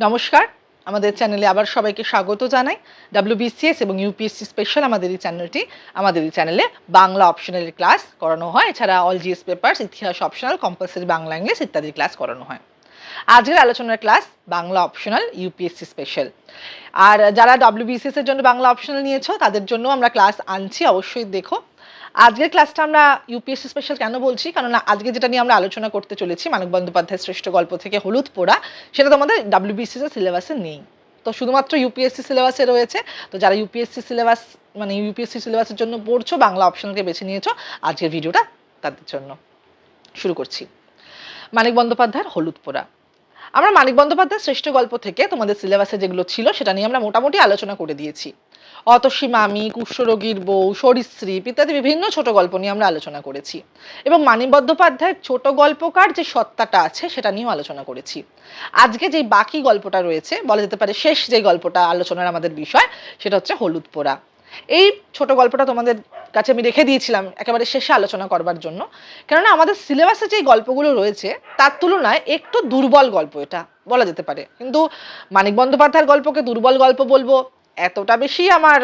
নমস্কার। আমাদের চ্যানেলে আবার সবাইকে স্বাগত জানাই। ডাব্লিউবিসিএস এবং ইউপিএসসি স্পেশাল আমাদের এই চ্যানেলটি। আমাদের এই চ্যানেলে বাংলা অপশনাল ক্লাস করানো হয়। এছাড়া অল জিএস পেপার্স ইতিহাস অপশনাল কম্পালসারি বাংলা ইংলিশ ইত্যাদি ক্লাস করানো হয়। আজকের আলোচনার class Bangla optional UPSC special আর যারা ডাব্লিউবিসিএস এর জন্য বাংলা অপশনাল নিয়েছো, তাদের জন্য আমরা ক্লাস আনছি। অবশ্যই দেখো। আজকের ক্লাসটা আমরা ইউপিএসসি স্পেশাল কেন বলছি? কারণ আজকে যেটা নিয়ে আমরা আলোচনা করতে চলেছি মানব বন্দ্যোপাধ্যায়ের শ্রেষ্ঠ গল্প থেকে হলুদ পোড়া, সেটা তোমাদের ডাব্লিউবিসিএস এর সিলেবাসে নেই। তো শুধুমাত্র ইউপিএসসি সিলেবাসে রয়েছে। তো যারা ইউপিএসসি সিলেবাস মানে ইউপিএসসি সিলেবাসের জন্য পড়ছো, বাংলা অপশনকে বেছে নিয়েছো, আজকের ভিডিওটা তাদের জন্য। শুরু করছি। মানিক বন্দ্যোপাধ্যায়ের হলুদ পোড়া। আমরা মানিক বন্দ্যোপাধ্যায়ের শ্রেষ্ঠ গল্প থেকে তোমাদের সিলেবাসে যেগুলো ছিল সেটা নিয়ে আমরা মোটামুটি আলোচনা করে দিয়েছি। অতসী মামি, কুষ্ঠরোগীর বউ, সরীসৃপ ইত্যাদি বিভিন্ন ছোট গল্প নিয়ে আমরা আলোচনা করেছি। এবং মানিক বন্দ্যোপাধ্যায়ের ছোট গল্পকার যে সত্তাটা আছে সেটা নিয়েও আলোচনা করেছি। আজকে যে বাকি গল্পটা রয়েছে, বলা যেতে পারে শেষ যে গল্পটা আলোচনার আমাদের বিষয়, সেটা হচ্ছে হলুদ পোড়া। এই ছোট গল্পটা তোমাদের কাছে আমি রেখে দিয়েছিলাম একেবারে শেষে আলোচনা করবার জন্য। কেননা আমাদের সিলেবাসে যে গল্পগুলো রয়েছে, তার তুলনায় একটু দুর্বল গল্প এটা, বলা যেতে পারে। কিন্তু মানিক বন্দ্যোপাধ্যায়ের গল্পকে দুর্বল গল্প বলব, এতটা বেশি আমার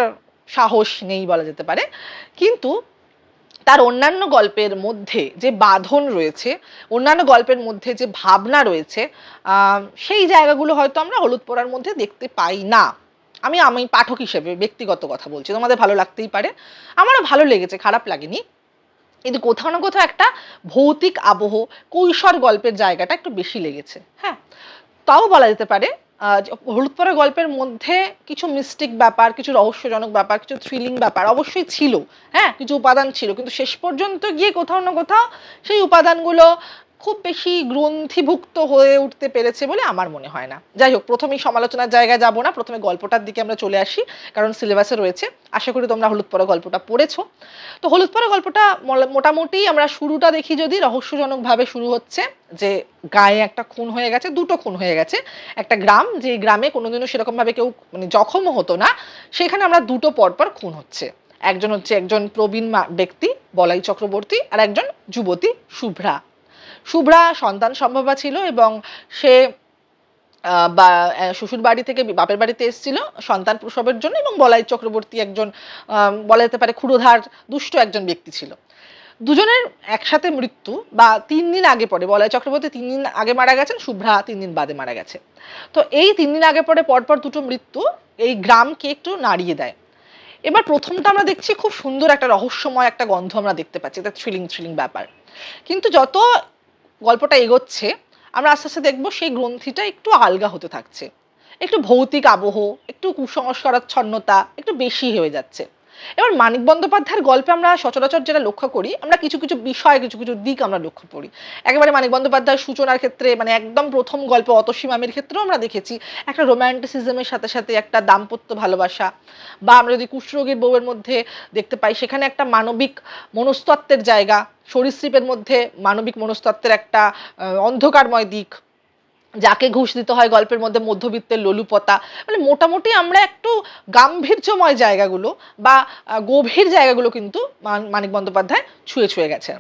সাহস নেই বলা যেতে পারে। কিন্তু তার অন্যান্য গল্পের মধ্যে যে বাঁধন রয়েছে, অন্যান্য গল্পের মধ্যে যে ভাবনা রয়েছে সেই জায়গাগুলো হয়তো আমরা হলুদ পোড়ার মধ্যে দেখতে পাই না। আমি আমি পাঠক হিসেবে ব্যক্তিগত কথা বলছি, তোমাদের ভালো লাগতেই পারে। আমারও ভালো লেগেছে, খারাপ লাগেনি। কিন্তু কোথাও না কোথাও একটা ভৌতিক আবহ, কৈশোর গল্পের জায়গাটা একটু বেশি লেগেছে হ্যাঁ? তাও বলা যেতে পারে হলুদ পরা গল্পের মধ্যে কিছু মিস্টিক ব্যাপার, কিছু রহস্যজনক ব্যাপার, কিছু থ্রিলিং ব্যাপার অবশ্যই ছিল হ্যাঁ? কিছু উপাদান ছিল, কিন্তু শেষ পর্যন্ত গিয়ে কোথাও না কোথাও সেই উপাদানগুলো খুব বেশি গ্রন্থিভুক্ত হয়ে উঠতে পেরেছে বলে আমার মনে হয় না। যাই হোক, প্রথমেই সমালোচনার জায়গায় যাব না, প্রথমে গল্পটার দিকে আমরা চলে আসি, কারণ সিলেবাসে রয়েছে। আশা করি তোমরা হলুদ পরা গল্পটা পড়েছো। তো হলুদ পরা গল্পটা মোটামুটি আমরা শুরুটা দেখি যদি রহস্যজনকভাবে শুরু হচ্ছে, যে গায়ে একটা খুন হয়ে গেছে, দুটো খুন হয়ে গেছে। একটা গ্রাম যে গ্রামে কোনোদিনও সেরকমভাবে কেউ মানে জখমও হতো না, সেখানে আমরা দুটো পরপর খুন হচ্ছে। একজন হচ্ছে একজন প্রবীণ ব্যক্তি, বলাই চক্রবর্তী, আর একজন যুবতী, শুভ্রা। শুভ্রা, সন্তান সম্ভবা ছিল এবং সে বা শ্বশুর বাড়ি থেকে বাপের বাড়িতে এসেছিল সন্তান প্রসবের জন্য এবং বলাই চক্রবর্তী একজন বলা যেতে পারে ক্ষুরোধার, দুষ্ট একজন ব্যক্তি ছিল। দুজনের একসাথে মৃত্যু বা তিন দিন আগে পরে বলয় চক্রবর্তী তিন দিন আগে মারা গেছেন, শুভ্রা তিন দিন বাদে মারা গেছে। তো এই তিন দিন আগে পরে পরপর দুটো মৃত্যু এই গ্রামকে একটু নাড়িয়ে দেয়। এবার প্রথমটা আমরা দেখছি খুব সুন্দর একটা রহস্যময় একটা গন্ধ আমরা দেখতে পাচ্ছি, এটা থ্রিলিং থ্রিলিং ব্যাপার। কিন্তু যত গল্পটা এগোচ্ছে, আমরা আস্তে আস্তে দেখব সেই গ্রন্থিটা একটু আলগা হতে থাকছে। একটু ভৌতিক আবহ, একটু কুসংস্কারাচ্ছন্নতা, একটু বেশি হয়ে যাচ্ছে। এবার মানিক বন্দ্যোপাধ্যায়ের গল্পে আমরা সচরাচর যেটা লক্ষ্য করি, আমরা কিছু কিছু বিষয়, কিছু কিছু দিক আমরা লক্ষ্য করি। একেবারে মানিক বন্দ্যোপাধ্যায়ের সূচনার ক্ষেত্রে মানে একদম প্রথম গল্প অতসীমামের ক্ষেত্রেও আমরা দেখেছি, একটা রোম্যান্টিসিজমের সাথে সাথে একটা দাম্পত্য ভালোবাসা, বা আমরা যদি কুষ্ঠরোগীর বউয়ের মধ্যে দেখতে পাই, সেখানে একটা মানবিক মনস্তত্ত্বের জায়গা সরীসৃপের মধ্যে মানবিক মনস্তত্ত্বের একটা অন্ধকারময় দিক, যাকে ঘুষ দিতে হয় গল্পের মধ্যে মধ্যবিত্তের লোলুপতা। মানে মোটামুটি আমরা একটু গাম্ভীর্যময় জায়গাগুলো বা গভীর জায়গাগুলো কিন্তু মান- মানিক বন্দ্যোপাধ্যায় ছুঁয়ে ছুঁয়ে গেছে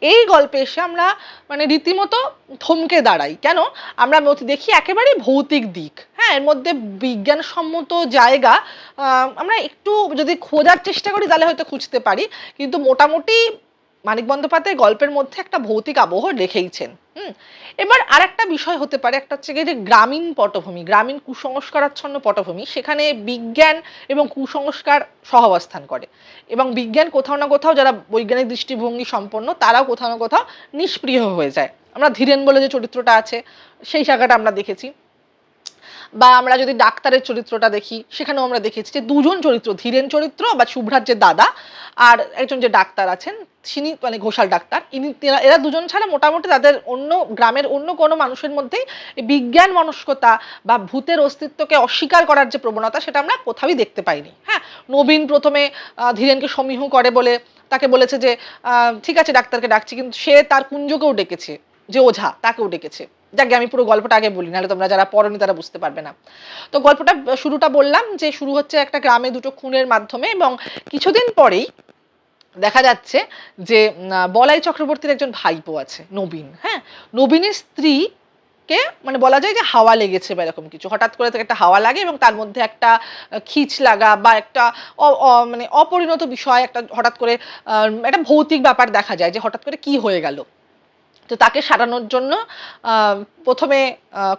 এই গল্পে এসে আমরা মানে রীতিমতো থমকে দাঁড়াই। কেন? আমরা দেখি একেবারে ভৌতিক দিক। হ্যাঁ এর মধ্যে বিজ্ঞানসম্মত জায়গা আমরা একটু যদি খোঁজার চেষ্টা করি তাহলে হয়তো খুঁজতে পারি। কিন্তু মোটামুটি মানিক বন্দ্যোপাধ্যায় গল্পের মধ্যে একটা ভৌতিক আবহ রেখেইছেন। হুম, এবার আর একটা বিষয় হতে পারে, একটা হচ্ছে যে গ্রামীণ পটভূমি, গ্রামীণ কুসংস্কারাচ্ছন্ন পটভূমি, সেখানে বিজ্ঞান এবং কুসংস্কার সহাবস্থান করে। এবং বিজ্ঞান কোথাও না কোথাও, যারা বৈজ্ঞানিক দৃষ্টিভঙ্গি সম্পন্ন, তারাও কোথাও না কোথাও নিষ্প্রিয় হয়ে যায়। আমরা ধীরেন বলে যে চরিত্রটা আছে, সেই জায়গাটা আমরা দেখেছি। বা আমরা যদি ডাক্তারের চরিত্রটা দেখি, সেখানেও আমরা দেখেছি যে দুজন চরিত্র, ধীরেন চরিত্র বা শুভ্রার যে দাদা আর একজন যে ডাক্তার আছেন, তিনি মানে ঘোষাল ডাক্তার। ইনি, এরা দুজন ছাড়া মোটামুটি তাদের অন্য, গ্রামের অন্য কোনো মানুষের মধ্যেই বিজ্ঞান মনস্কতা বা ভূতের অস্তিত্বকে অস্বীকার করার যে প্রবণতা, সেটা আমরা কোথাওই দেখতে পাইনি। হ্যাঁ নবীন প্রথমে ধীরেনকে সমীহ করে বলে, তাকে বলেছে যে ঠিক আছে, ডাক্তারকে ডাকছি। কিন্তু সে তার কুঞ্জকেও ডেকেছে, যে ওঝা, তাকেও ডেকেছে। যাকে, আমি পুরো গল্পটা আগে বলি, নাহলে তোমরা যারা পড়নি তারা বুঝতে পারবে না। তো গল্পটা, শুরুটা বললাম যে শুরু হচ্ছে একটা গ্রামে দুটো খুনের মাধ্যমে এবং কিছুদিন পরেই দেখা যাচ্ছে যে বলাই চক্রবর্তীর একজন ভাইপো আছে, নবীন হ্যাঁ? নবীনের স্ত্রী কে মানে বলা যায় যে হাওয়া লেগেছে বা এরকম কিছু। হঠাৎ করে একটা হাওয়া লাগে এবং তার মধ্যে একটা খিচ লাগা বা একটা মানে অপরিণত বিষয়, একটা হঠাৎ করে একটা ভৌতিক ব্যাপার দেখা যায় যে হঠাৎ করে কি হয়ে গেল। তো তাকে সারানোর জন্য প্রথমে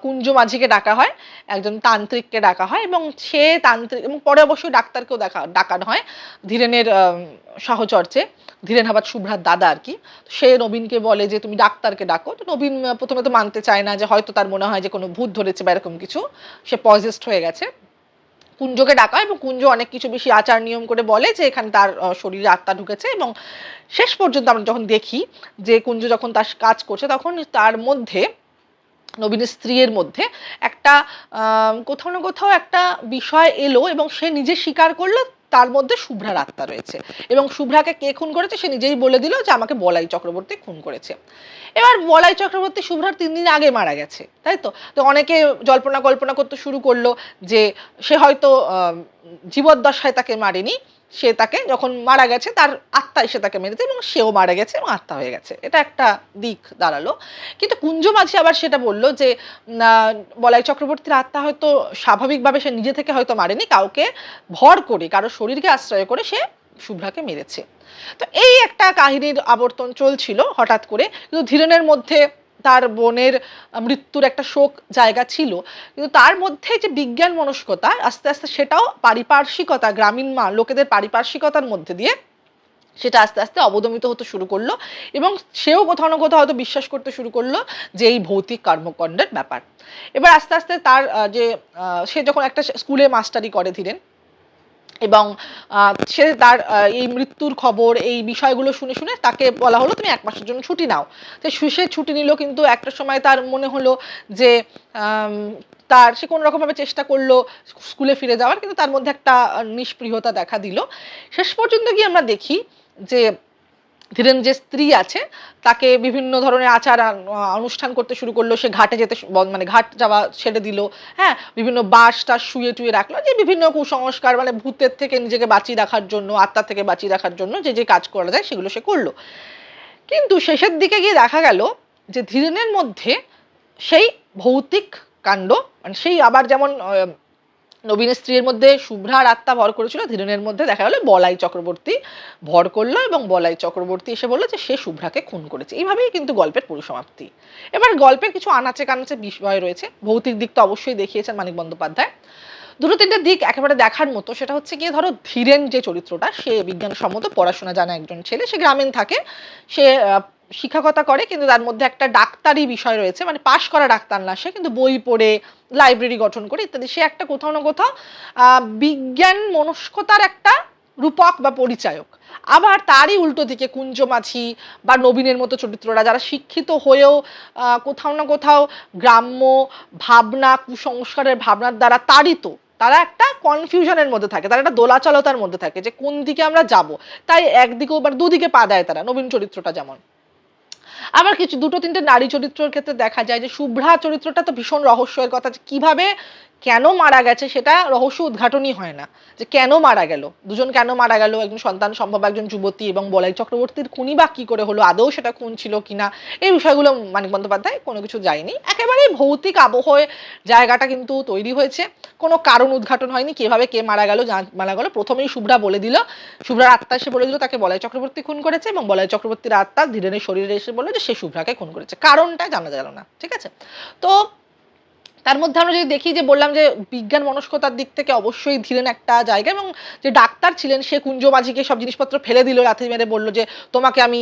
কুঞ্জ মাঝিকে ডাকা হয়, একজন তান্ত্রিককে ডাকা হয় এবং সে তান্ত্রিক এবং পরে অবশ্যই ডাক্তারকেও দেখা, ডাকানো হয়, ধীরেনের সাহচর্যে ধীরেন হাবাদ শুভ্রার দাদা আর কি। সে নবীনকে বলে যে, তুমি ডাক্তারকে ডাকো। তো নবীন প্রথমে তো মানতে চায় না যে হয়তো তার মনে হয় যে কোনো ভূত ধরেছে বা এরকম কিছু, সে পজেস্ট হয়ে গেছে। কুঞ্জকে ডাকা এবং কুঞ্জ অনেক কিছু বেশি আচার নিয়ম করে বলে যে এখানে তার শরীরে আত্মা ঢুকেছে এবং শেষ পর্যন্ত আমরা যখন দেখি যে কুঞ্জ যখন তার কাজ করছে তখন তার মধ্যে, নবীনের স্ত্রীর মধ্যে একটা কোথাও না কোথাও একটা বিষয় এলো এবং সে নিজে স্বীকার করল তার মধ্যে শুভ্রার আত্মা রয়েছে। এবং শুভ্রাকে কে খুন করেছে সে নিজেই বলে দিল যে আমাকে বলাই চক্রবর্তী খুন করেছে। এবার বলাই চক্রবর্তী শুভ্রার তিন দিন আগে মারা গেছে, তাই তো? তো অনেকে জল্পনা কল্পনা করতে শুরু করল যে সে হয়তো জীবদ্দশায় তাকে মারেনি। সে তাকে যখন মারা গেছে, তার আত্মা এসে তাকে মেরেছে এবং সেও মারা গেছে এবং আত্মা হয়ে গেছে। এটা একটা দিক দাঁড়াল। কিন্তু কুঞ্জ মাঝি আবার সেটা বলল যে বলাই চক্রবর্তীর আত্মা হয়তো স্বাভাবিকভাবে সে নিজে থেকে হয়তো মারেনি, কাউকে ভর করে, কারও শরীরকে আশ্রয় করে সে শুভ্রাকে মেরেছে। তো এই একটা কাহিনীর আবর্তন চলছিল হঠাৎ করে। কিন্তু ধীরেনের মধ্যে তার বোনের মৃত্যুর একটা শোক জায়গা ছিল। কিন্তু তার মধ্যে যে বিজ্ঞান মনস্কতা, আস্তে আস্তে সেটাও পারিপার্শ্বিকতা, গ্রামীণ মা, লোকেদের পারিপার্শ্বিকতার মধ্যে দিয়ে সেটা আস্তে আস্তে অবদমিত হতে শুরু করল এবং সেও কোথাও না কোথাও হয়তো বিশ্বাস করতে শুরু করল যে এই ভৌতিক কর্মকাণ্ডের ব্যাপার। এবার আস্তে আস্তে তার যে সে যখন একটা স্কুলে মাস্টারি করে ধীরেন এবং সে তার এই মৃত্যুর খবর, এই বিষয়গুলো শুনে শুনে তাকে বলা হলো, তুমি এক মাসের জন্য ছুটি নাও। তো সে- ছুটি নিল কিন্তু একটা সময় তার মনে হলো যে তার, সে কোনো রকমভাবে চেষ্টা করল স্কুলে ফিরে যাওয়ার, কিন্তু তার মধ্যে একটা নিষ্প্রিয়তা দেখা দিল। শেষ পর্যন্ত গিয়ে আমরা দেখি যে ধীরেন যে স্ত্রী আছে, তাকে বিভিন্ন ধরনের আচার অনুষ্ঠান করতে শুরু করল, সে ঘাটে যেতে মানে ঘাট যাওয়া ছেড়ে দিল হ্যাঁ? বিভিন্ন বাঁশ টাস শুয়ে টুয়ে রাখল, যে বিভিন্ন কুসংস্কার মানে ভূতের থেকে নিজেকে বাঁচিয়ে রাখার জন্য, আত্মার থেকে বাঁচিয়ে রাখার জন্য যে যে কাজ করা যায়, সেগুলো সে করল। কিন্তু শেষের দিকে গিয়ে দেখা গেল যে, ধীরেনের মধ্যে সেই ভৌতিক কাণ্ড মানে সেই আবার যেমন নবীনের স্ত্রীর মধ্যে শুভ্রার আত্মা ভর করেছিল, ধীরেনের মধ্যে দেখা গেলো বলাই চক্রবর্তী ভর করল এবং বলাই চক্রবর্তী এসে বলল যে সে শুভ্রাকে খুন করেছে। এইভাবেই কিন্তু গল্পের পরিসমাপ্তি। এবার গল্পের কিছু আনাচে কানাচে বিষয় রয়েছে। ভৌতিক দিক তো অবশ্যই দেখিয়েছেন মানিক বন্দ্যোপাধ্যায়। দুটো তিনটে দিক একেবারে দেখার মতো, সেটা হচ্ছে গিয়ে ধরো ধীরেন যে চরিত্রটা, সে বিজ্ঞানসম্মত পড়াশোনা জানা একজন ছেলে, সে গ্রামীণ থাকে, সে শিক্ষকতা করে, কিন্তু তার মধ্যে একটা ডাক্তারি বিষয় রয়েছে মানে পাশ করা ডাক্তার না সে, কিন্তু বই পড়ে, লাইব্রেরি গঠন করে ইত্যাদি। সে একটা কোথাও না কোথাও বিজ্ঞান মনস্কতার একটা রূপক বা পরিচায়ক। আবার তারই উল্টো দিকে কুঞ্জ মাঝি বা নবীনের মতো চরিত্ররা, যারা শিক্ষিত হয়েও কোথাও না কোথাও গ্রাম্য ভাবনা, কুসংস্কারের ভাবনার দ্বারা তাড়িত। তারা একটা কনফিউশনের মধ্যে থাকে, তারা একটা দোলাচলতার মধ্যে থাকে যে কোন দিকে আমরা যাব। তাই একদিকেও বা দুদিকে পা দেয় তারা, নবীন চরিত্রটা যেমন। আবার কিছু দুটো তিনটে নারী চরিত্রের ক্ষেত্রে দেখা যায় যে শুভ্রা চরিত্রটা তো ভীষণ রহস্যের কথা কীভাবে কেন মারা গেছে সেটা রহস্য উদ্ঘাটনই হয় না। যে কেন মারা গেল? দুজন কেন মারা গেল? একজন সন্তান সম্ভব, একজন যুবতী এবং বলাই চক্রবর্তীর খুনি বা কি করে হলো? আদৌ সেটা খুন ছিল কিনা এই বিষয়গুলো মানিক বন্দ্যোপাধ্যায় কোনো কিছু যায়নি। একেবারেই ভৌতিক আবহে জায়গাটা কিন্তু তৈরি হয়েছে। কোনো কারণ উদ্ঘাটন হয়নি কীভাবে কে মারা গেল যা- মারা গেল। প্রথমেই শুভ্রা বলে দিল। শুভ্রার আত্মা এসে বলে দিল, তাকে বলাই চক্রবর্তী খুন করেছে এবং বলাই চক্রবর্তীর আত্মা ধীরেনের শরীরে এসে বলল যে সে শুভ্রাকে খুন করেছে। কারণটা জানা গেল না, ঠিক আছে? তো তার মধ্যে আমরা যদি দেখি যে বললাম যে বিজ্ঞান মনস্কতার দিক থেকে অবশ্যই ধীরেন একটা জায়গা এবং যে ডাক্তার ছিলেন সে কুঞ্জ মাঝিকে সব জিনিসপত্র ফেলে দিল লাথি মেরে বলল যে তোমাকে আমি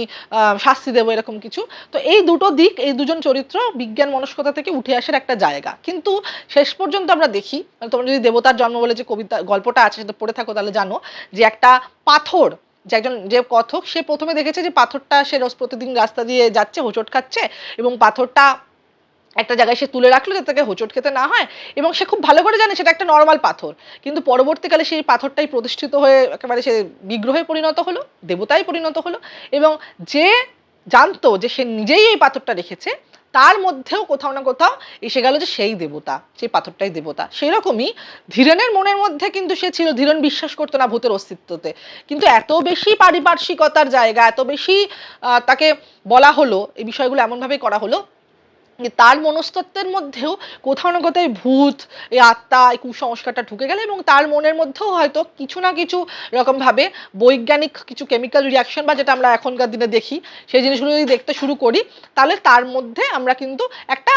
শাস্তি দেবো, এরকম কিছু। তো এই দুটো দিক, এই দুজন চরিত্র বিজ্ঞান মনস্কতা থেকে উঠে আসার একটা জায়গা। কিন্তু শেষ পর্যন্ত আমরা দেখি মানে তোমরা যদি দেবতার জন্ম বলে যে কবিতা, গল্পটা আছে সেটা পড়ে থাকো তাহলে জানো যে একটা পাথর, যে একজন, যে কথক সে প্রথমে দেখেছে যে পাথরটা সে রোজ প্রতিদিন রাস্তা দিয়ে যাচ্ছে, হোঁচট খাচ্ছে এবং পাথরটা একটা জায়গায় সে তুলে রাখল যাতে তাকে হোঁচট খেতে না হয় এবং সে খুব ভালো করে জানে সেটা একটা নর্মাল পাথর। কিন্তু পরবর্তীকালে সেই পাথরটাই প্রতিষ্ঠিত হয়ে একেবারে সে বিগ্রহে পরিণত হলো, দেবতায় পরিণত হলো এবং যে জানতো যে সে নিজেই এই পাথরটা রেখেছে, তার মধ্যেও কোথাও না কোথাও এসে গেল যে সেই দেবতা, সেই পাথরটাই দেবতা। সেই রকমই ধীরেনের মনের মধ্যে কিন্তু সে ছিল, ধীরেন বিশ্বাস করতো না ভূতের অস্তিত্বতে। কিন্তু এত বেশি পারিপার্শ্বিকতার জায়গা, এত বেশি তাকে বলা হলো, এই বিষয়গুলো এমনভাবেই করা হলো তার মনস্তত্বের মধ্যেও কোথাও না কোথায় ভূত, এই আত্মা, এই কুসংস্কারটা ঢুকে গেলে এবং তার মনের মধ্যেও হয়তো কিছু না কিছু রকমভাবে বৈজ্ঞানিক কিছু কেমিক্যাল রিয়াকশন বা যেটা আমরা এখনকার দিনে দেখি, সেই জিনিসগুলো যদি দেখতে শুরু করি, তাহলে তার মধ্যে আমরা কিন্তু একটা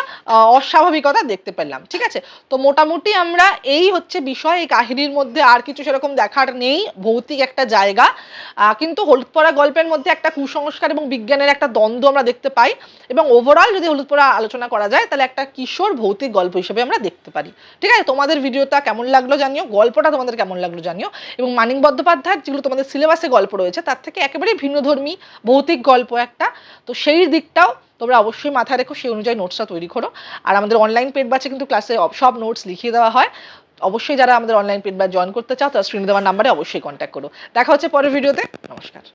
অস্বাভাবিকতা দেখতে পেলাম, ঠিক আছে? তো মোটামুটি আমরা এই হচ্ছে বিষয়, এই কাহিনীর মধ্যে আর কিছু সেরকম দেখার নেই, ভৌতিক একটা জায়গা। কিন্তু হলুদ পড়া গল্পের মধ্যে একটা কুসংস্কার এবং বিজ্ঞানের একটা দ্বন্দ্ব আমরা দেখতে পাই এবং ওভারঅল যদি হলুদ পড়া আলোচনা করা যায়, তাহলে একটা কিশোর ভৌতিক গল্প হিসেবে আমরা দেখতে পারি। ঠিক আছে? তোমাদের ভিডিওটা কেমন লাগল জানিও, গল্পটা তোমাদের কেমন লাগল জানিও এবং মানিক বন্দ্যোপাধ্যায়ের যেগুলো তোমাদের সিলেবাসে গল্প রয়েছে, তার থেকে একেবারেই ভিন্নধর্মী ভৌতিক গল্প একটা। তো সেই দিকটাও তোমরা অবশ্যই মাথায় রেখো, সেই অনুযায়ী নোটসটা তৈরি করো। আর আমাদের অনলাইন পেড বাচ্চা কিন্তু ক্লাসে সব নোটস লিখিয়ে দেওয়া হয়। অবশ্যই যারা আমাদের অনলাইন পেড বা জয়েন করতে চাও, তারা স্ক্রিনে দেওয়ার নাম্বারে অবশ্যই কন্ট্যাক্ট করো। দেখা হচ্ছে পরের ভিডিওতে নমস্কার।